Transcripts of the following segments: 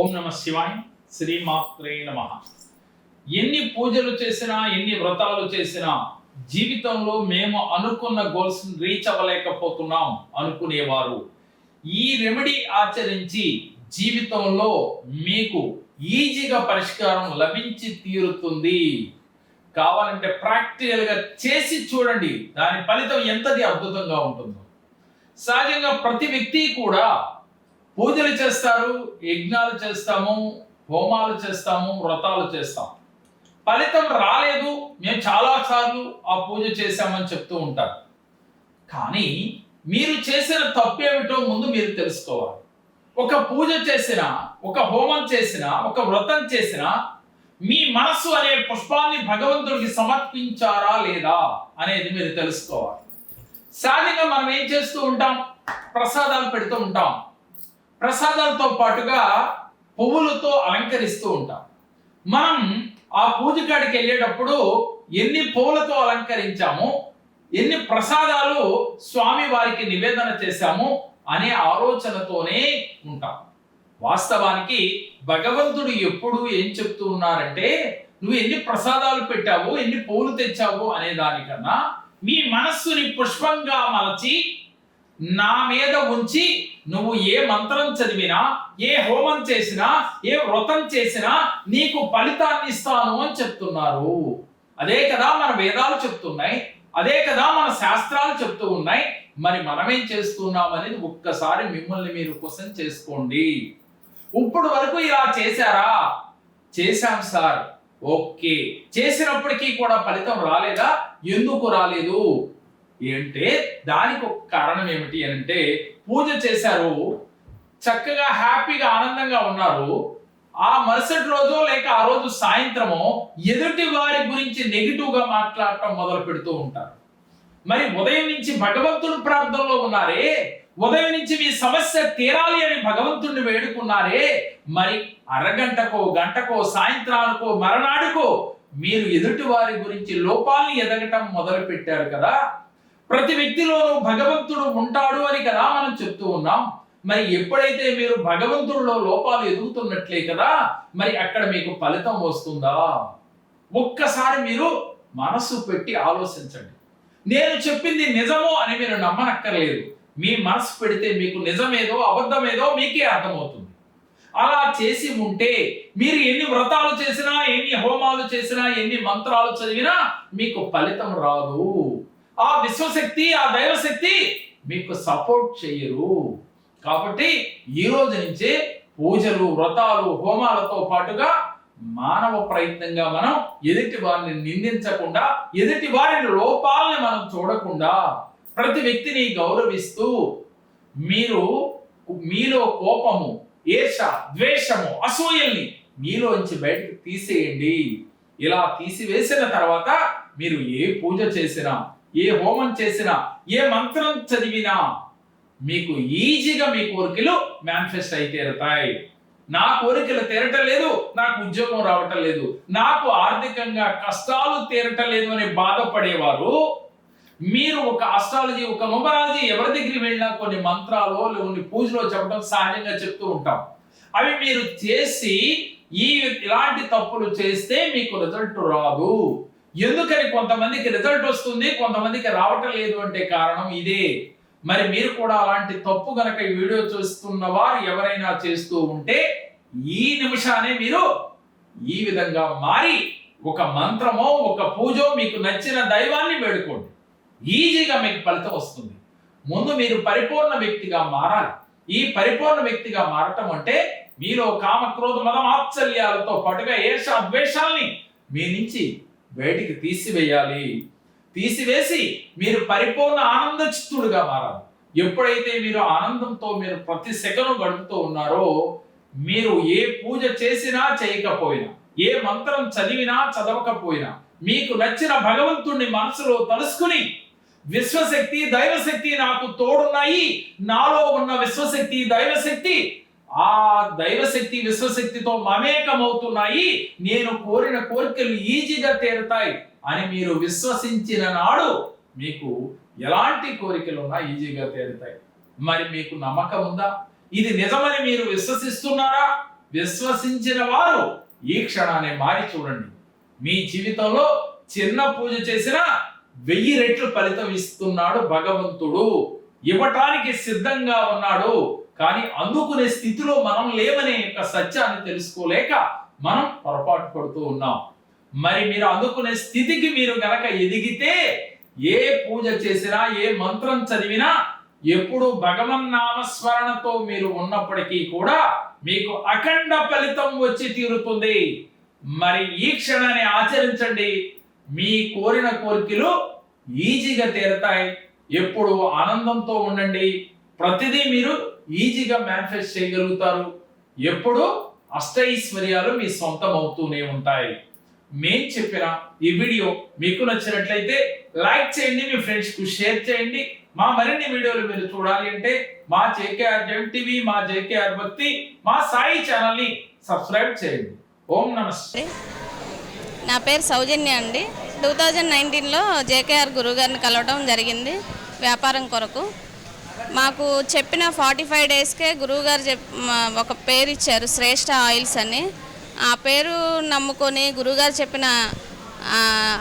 ఓం నమ శివాయ శ్రీమాత్రే నమ. ఎన్ని పూజలు చేసినా ఎన్ని వ్రతాలు చేసినా జీవితంలో మేము అనుకున్న గోల్స్ రీచ్ అవ్వలేకపోతున్నాం అనుకునేవారు. ఈ రెమెడీ ఆచరించి జీవితంలో మీకు ఈజీగా పరిష్కారం లభించి తీరుతుంది. కావాలంటే ప్రాక్టికల్గా చేసి చూడండి. దాని ఫలితం ఎంతది అద్భుతంగా ఉంటుందో. సహజంగా ప్రతి వ్యక్తి కూడా పూజలు చేస్తారు యజ్ఞాలు చేస్తాము హోమాలు చేస్తాము వ్రతాలు చేస్తాం. ఫలితం రాలేదు. మేము చాలాసార్లు ఆ పూజ చేశామని చెప్తూ ఉంటారు. కానీ మీరు చేసిన తప్పేమిటో ముందు మీరు తెలుసుకోవాలి. ఒక పూజ చేసిన ఒక హోమం చేసిన ఒక వ్రతం చేసిన మీ మనస్సు అనే పుష్పాన్ని భగవంతుడికి సమర్పించారా లేదా అనేది మీరు తెలుసుకోవాలి. సహజంగా మనం ఏం చేస్తూ ఉంటాం? ప్రసాదాలు పెడుతూ ఉంటాం. ప్రసాదాలతో పాటుగా పువ్వులతో అలంకరిస్తూ ఉంటాం. మనం ఆ పూజ కాడికి వెళ్ళేటప్పుడు ఎన్ని పువ్వులతో అలంకరించాము ఎన్ని ప్రసాదాలు స్వామి వారికి నివేదన చేశాము అనే ఆలోచనతోనే ఉంటాం. వాస్తవానికి భగవంతుడు ఎప్పుడు ఏం చెప్తూ ఉన్నారంటే నువ్వు ఎన్ని ప్రసాదాలు పెట్టావు ఎన్ని పూలు తెచ్చావు అనే దానికన్నా మీ మనస్సుని పుష్పంగా మలచి నా మీద ఉంచి నువ్వు ఏ మంత్రం చదివినా ఏ హోమం చేసినా ఏ వ్రతం చేసినా నీకు ఫలితాన్ని ఇస్తాను అని చెప్తున్నారు. అదే కదా మన వేదాలు చెప్తున్నాయి అదే కదా మన శాస్త్రాలు చెప్తూ ఉన్నాయి. మరి మనమేం చేస్తున్నాం అనేది ఒక్కసారి మిమ్మల్ని మీరు క్వశ్చన్ చేసుకోండి. ఇప్పుడు వరకు ఇలా చేశారా? చేశాం సార్. ఓకే. చేసినప్పటికీ కూడా ఫలితం రాలేదా? ఎందుకు రాలేదు? ఏంటే దానికి ఒక కారణం ఏమిటి అని అంటే పూజ చేశారు చక్కగా హ్యాపీగా ఆనందంగా ఉన్నారు. ఆ మరుసటి రోజు లేక ఆ రోజు సాయంత్రము ఎదుటి వారి గురించి నెగిటివ్గా మాట్లాడటం మొదలు పెడుతూ ఉంటారు. మరి ఉదయం నుంచి భగవంతుని ప్రార్థనలో ఉన్నారే ఉదయం నుంచి మీ సమస్య తీరాలి అని భగవంతుణ్ణి వేడుకున్నారే మరి అరగంటకో గంటకో సాయంత్రానికో మరనాడుకో మీరు ఎదుటి వారి గురించి లోపాలని ఎదగటం మొదలు పెట్టారు కదా. ప్రతి వ్యక్తిలోనూ భగవంతుడు ఉంటాడు అని కదా మనం చెప్తూ ఉన్నాం. మరి ఎప్పుడైతే మీరు భగవంతుడిలో లోపాలు ఎదుగుతున్నట్లే కదా మరి అక్కడ మీకు ఫలితం వస్తుందా? ఒక్కసారి మీరు మనసు పెట్టి ఆలోచించండి. నేను చెప్పింది నిజము అని మీరు నమ్మనక్కర్లేదు. మీ మనసు పెడితే మీకు నిజమేదో అబద్ధమేదో మీకే అర్థమవుతుంది. అలా చేసి ఉంటే మీరు ఎన్ని వ్రతాలు చేసినా ఎన్ని హోమాలు చేసినా ఎన్ని మంత్రాలు చదివినా మీకు ఫలితం రాదు. ఆ విశ్వశక్తి ఆ దైవశక్తి మీకు సపోర్ట్ చేయరు. కాబట్టి ఈ రోజు నుంచి పూజలు వ్రతాలు హోమాలతో పాటుగా మానవ ప్రయత్నంగా మనం ఎదుటి వారిని నిందించకుండా ఎదుటి వారి లోపాలని మనం చూడకుండా ప్రతి వ్యక్తిని గౌరవిస్తూ మీరు మీలో కోపము ఈర్ష ద్వేషము అసూయల్ని మీలోంచి బయటకు తీసేయండి. ఇలా తీసివేసిన తర్వాత మీరు ఏ పూజ చేసినా ఏ హోమం చేసినా ఏ మంత్రం చదివినా మీకు ఈజీగా మీ కోరికలు మేనిఫెస్ట్ అయి తీరతాయి. నా కోరికలు తీరటం లేదు నాకు ఉద్యోగం రావటం లేదు నాకు ఆర్థికంగా కష్టాలు తీరటం లేదు అని బాధపడేవారు మీరు ఒక అస్ట్రాలజీ ఒక నుమరాలజీ ఎవరి దగ్గరికి వెళ్ళినా కొన్ని మంత్రాలు కొన్ని పూజలో చెప్పడం సహజంగా చెప్తూ ఉంటాం. అవి మీరు చేసి ఈ ఇలాంటి తప్పులు చేస్తే మీకు రిజల్ట్ రాదు. ఎందుకని కొంతమందికి రిజల్ట్ వస్తుంది కొంతమందికి రావటం లేదు అంటే కారణం ఇదే. మరి మీరు కూడా అలాంటి తప్పు గనక ఈ వీడియో చూస్తున్న వారు ఎవరైనా చేస్తూ ఉంటే ఈ నిమిషానే మీరు ఈ విధంగా మారి ఒక మంత్రమో ఒక పూజో మీకు నచ్చిన దైవాన్ని వేడుకోండి. ఈజీగా మీకు ఫలితం వస్తుంది. ముందు మీరు పరిపూర్ణ వ్యక్తిగా మారాలి. ఈ పరిపూర్ణ వ్యక్తిగా మారటం అంటే మీలో కామ క్రోధ మద పాటుగా ఏష ద్వేషాల్ని మీ నుంచి బయటికి తీసివేయాలి. తీసివేసి మీరు పరిపూర్ణ ఆనంద చిత్తుడుగా మారాలి. ఎప్పుడైతే మీరు ఆనందంతో మీరు ప్రతి సెకను గడుపుతూ ఉన్నారో మీరు ఏ పూజ చేసినా చేయకపోయినా ఏ మంత్రం చదివినా చదవకపోయినా మీకు నచ్చిన భగవంతుణ్ణి మనసులో తలుసుకుని విశ్వశక్తి దైవశక్తి నాకు తోడున్నాయి. నాలో ఉన్న విశ్వశక్తి దైవశక్తి ఆ దైవశక్తి విశ్వశక్తితో మమేకమవుతున్నాయి. నేను కోరిన కోరికలు ఈజీగా తీరుతాయి అని మీరు విశ్వసించిన నాడు మీకు ఎలాంటి కోరికలు ఉన్నా ఈజీగా తీరుతాయి. మరి మీకు నమ్మకం ఉందా? ఇది నిజమని మీరు విశ్వసిస్తున్నారా? విశ్వసించిన వారు ఈ క్షణాన్ని మారి చూడండి. మీ జీవితంలో చిన్న పూజ చేసినా వెయ్యి రెట్లు ఫలితం ఇస్తున్నాడు భగవంతుడు. ఇవ్వటానికి సిద్ధంగా ఉన్నాడు. కానీ అందుకునే స్థితిలో మనం లేవనే యొక్క సత్యాన్ని తెలుసుకోలేక మనం పొరపాటు పడుతూ ఉన్నాం. మరి మీరు అందుకునే స్థితికి మీరు గనక ఎదిగితే ఏ పూజ చేసినా ఏ మంత్రం చదివినా ఎప్పుడు భగవన్నామస్మరణతో మీరు ఉన్నప్పటికీ కూడా మీకు అఖండ ఫలితం వచ్చి తీరుతుంది. మరి ఈ క్షణాన్ని ఆచరించండి. మీ కోరిన కోరికలు ఈజీగా తీరతాయి. ఎప్పుడు ఆనందంతో ఉండండి. ప్రతిదీ మీరు ఈజీగా మేనిఫెస్ట్ చేయగలుగుతారు. ఎప్పుడు అష్టైశ్వర్యాలు మీ సొంతం అవుతూనే ఉంటాయి. మేం చెప్పిన ఈ వీడియో మీకు నచ్చినట్లయితే లైక్ చేయండి మీ ఫ్రెండ్స్కు షేర్ చేయండి. మా మరిన్ని వీడియోలు మీరు చూడాలి అంటే మా జేకేఆర్ జెమ్ టీవీ మా జేకేఆర్ భక్తి మా సాయి ఛానల్ని సబ్స్క్రైబ్ చేయండి. ఓం నమస్తే నా పేరు సౌజన్య అండి. టూ థౌజండ్ నైన్టీన్లో జేకేఆర్ గురుగారిని కలవడం జరిగింది వ్యాపారం కొరకు. మాకు చెప్పిన ఫార్టీ ఫైవ్ డేస్కే గురువుగారు చెప్ ఒక పేరు ఇచ్చారు శ్రేష్ఠ ఆయిల్స్ అని. ఆ పేరు నమ్ముకొని గురువుగారు చెప్పిన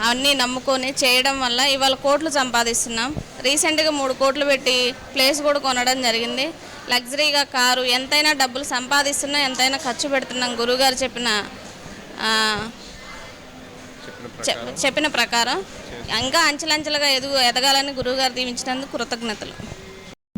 అన్నీ నమ్ముకొని చేయడం వల్ల ఇవాళ కోట్లు సంపాదిస్తున్నాం. రీసెంట్గా మూడు కోట్లు పెట్టి ప్లేస్ కూడా కొనడం జరిగింది. లగ్జరీగా కారు ఎంతైనా డబ్బులు సంపాదిస్తున్నా ఎంతైనా ఖర్చు పెడుతున్నాం గురువుగారు చెప్పిన చెప్పిన ప్రకారం. ఇంకా అంచెలంచెలుగా ఎదుగు ఎదగాలని గురువుగారు దీవించినందుకు కృతజ్ఞతలు.